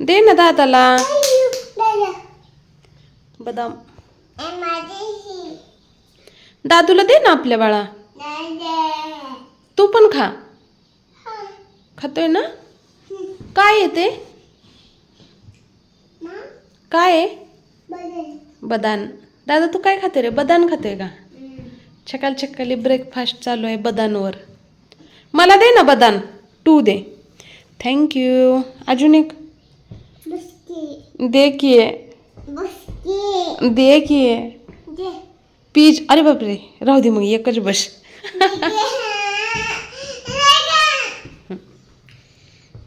दे ना दादाला. बदाम. दादूला दे ना आपल्या बाळा. तू पण खा. खातोय ना? काय आहे ते? काय आहे? बदान दादा तू काय खाते रे? बदान खातोय का? छकाल छकाली ब्रेकफास्ट चालू आहे बदानवर मला दे ना बदान टू दे. थँक्यू अजून एक. देखिए। की पीच की पीज अरे बापरे राहू दे मग एकच बस।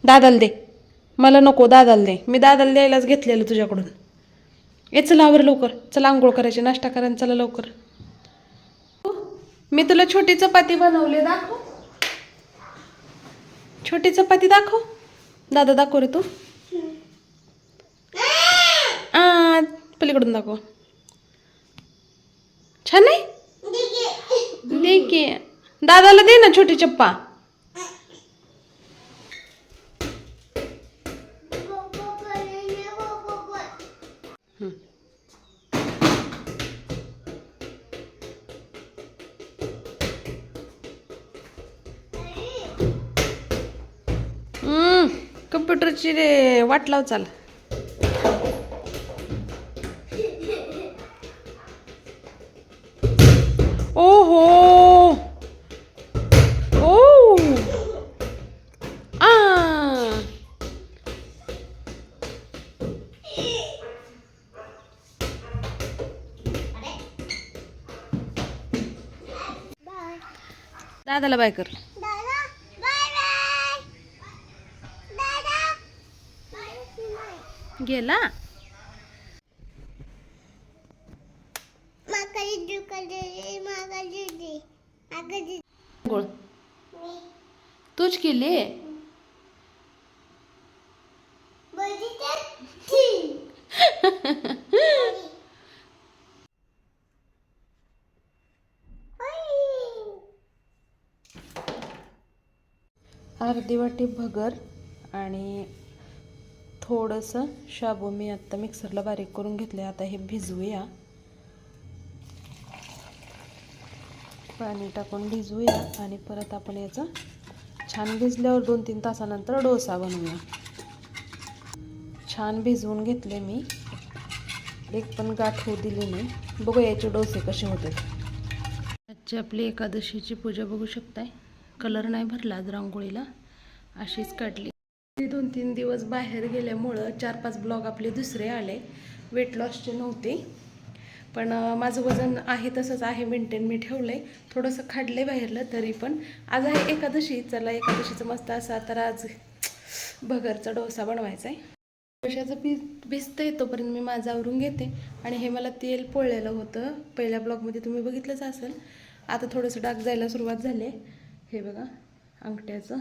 दादाला दे मला नको दादाला दे. मी दादाला द्यायलाच घेतलेलं तुझ्याकडून. ये चला आवर लवकर चला आंघोळ करायची नाश्ता करायला चला लवकर. मी तुला छोटी चपाती बनवली दाखव. छोटी चपाती दाखव. दादा दाखव रे तू. पलीकडून दाखव छान आहे दे की दादाला दे ना छोटी चप्पा हम्म, कम्प्युटरची रे वाट लाव चाल दादाला बाय कर. गेला? तूच केली? अर्धी वाटी भगर आणि थोडंसं शाबू मी आत्ता मिक्सरला बारीक करून घेतले आता हे भिजवूया. पाणी टाकून भिजवूया आणि परत आपण याचं छान भिजल्यावर दोन तीन तासानंतर डोसा बनवूया. छान भिजवून घेतले मी. एक पण गाठ होऊ दिली नाही. बघू याचे डोसे कसे होते आजची आपली एकादशीची पूजा बघू शकताय. कलर नाही भरला आज रांगोळीला. अशीच काढली. ती दोन तीन दिवस बाहेर गेल्यामुळं चार पाच ब्लॉग आपले दुसरे आले. वेट लॉसचे नव्हते. पण माझं वजन आहे तसंच आहे मेंटेन मी ठेवलं आहे थोडंसं खाडलं बाहेरलं तरी पण. आज आहे एकादशी चला एकादशीचं मस्त असा तर आज भगरचा डोसा बनवायचा आहे डोशाचं पी भिजतं येतोपर्यंत तोपर्यंत मी माझं आवरून घेते. आणि हे मला तेल पोळलेलं होतं. पहिल्या ब्लॉगमध्ये तुम्ही बघितलंच असेल. आता थोडंसं डाग जायला सुरुवात झाली आहे हे बघा अंगठ्याचं.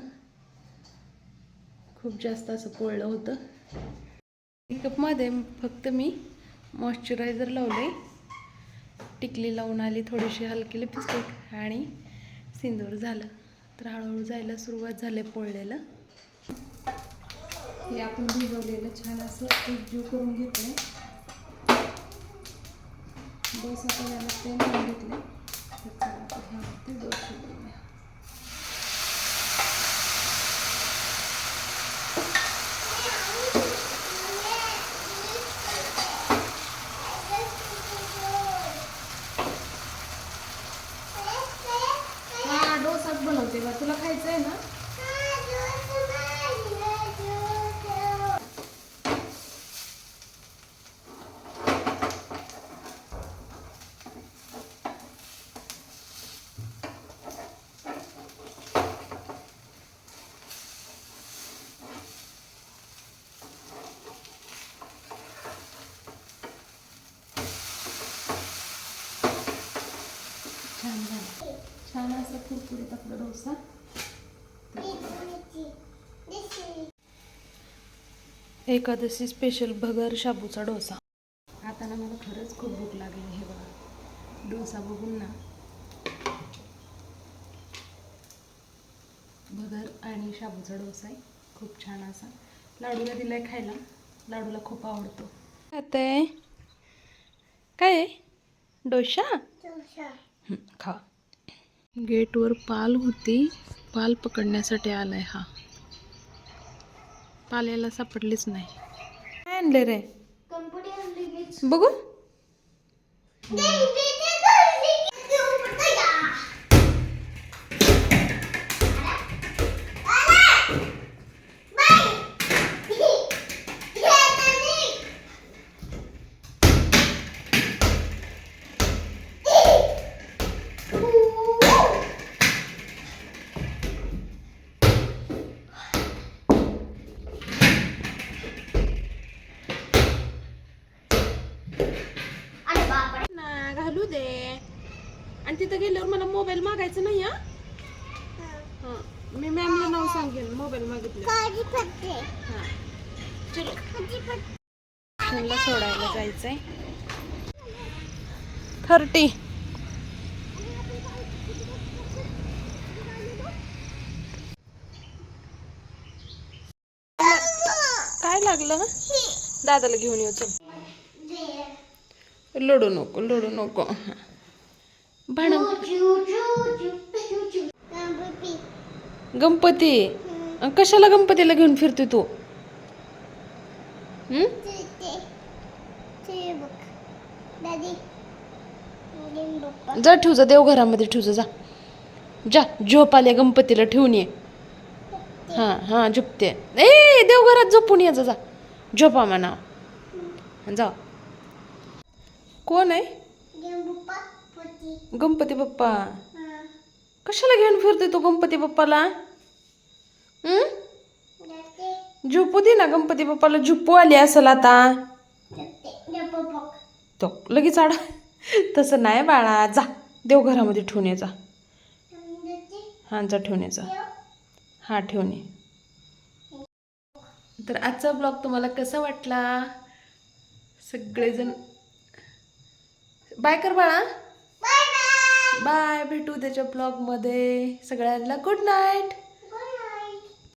खूप जास्त असं पोळलं होतं. मेकअपमध्ये फक्त मी मॉइश्चरायझर लावले टिकली लावून आली थोडीशी हलकी लिपस्टिक आणि सिंदूर झालं. तर हळूहळू जायला सुरुवात झाली पोळलेलं. हे आपण भिजवलेलं छान असं एकजीव करून घेतलं डोसा करायला ते घेतले तर चला ह्यावरती बनवूया. हा डोसाच बनवते बा तुला खायचं आहे ना छान झालं छान आपला डोसा एकादशी स्पेशल भगर शाबूचा डोसा. आता ना मला खरंच खूप भूक लागली हे बघा. डोसा बघून ना. भगर आणि शाबूचा डोसा आहे. खूप छान असा. लाडूला दिलाय खायला. लाडूला खूप आवडतो. काय काय हं, खा. गेटवर पाल होती. पाल पकडण्यासाठी आलाय हा. पाल्याला सापडलीच नाही. काय आणले रे बघू. दे. आणि तिथं गेल्यावर मला मोबाईल मागायचं नाही हा? हा. मी मॅमला नाव सांगेन मोबाईल मागितलं. हा. चलो. त्यांना सोडायला जायचंय. थर्टी. काय लागलं? दादाला घेऊन येऊ चल. लढू नको लढू नको. भांडण. गणपती? कशाला गणपतीला घेऊन फिरते तू? जा ठेव जा देवघरामध्ये ठेव जा जा. झोप आल्या गणपतीला ठेवून ये. हां हां झोपते. ए देवघरात झोपून ये जा. झोपा म्हणा. जा. कोण आहे? गणपती बाप्पा. कशाला घेऊन फिरते तो गणपती बाप्पाला? झोपू दे ना गणपती बाप्पाला झोपू आली असेल आता. तो लगेच आडा. तसं नाही बाळा जा. देवघरामध्ये ठेवून ये जा. हां जा ठेवून ये जा. हा ठेवून ये. तर आजचा ब्लॉग तुम्हाला कसा वाटला? सगळेजण बाय कर बाळा. बाय भेटू त्याच्या ब्लॉगमध्ये सगळ्यांना गुड नाईट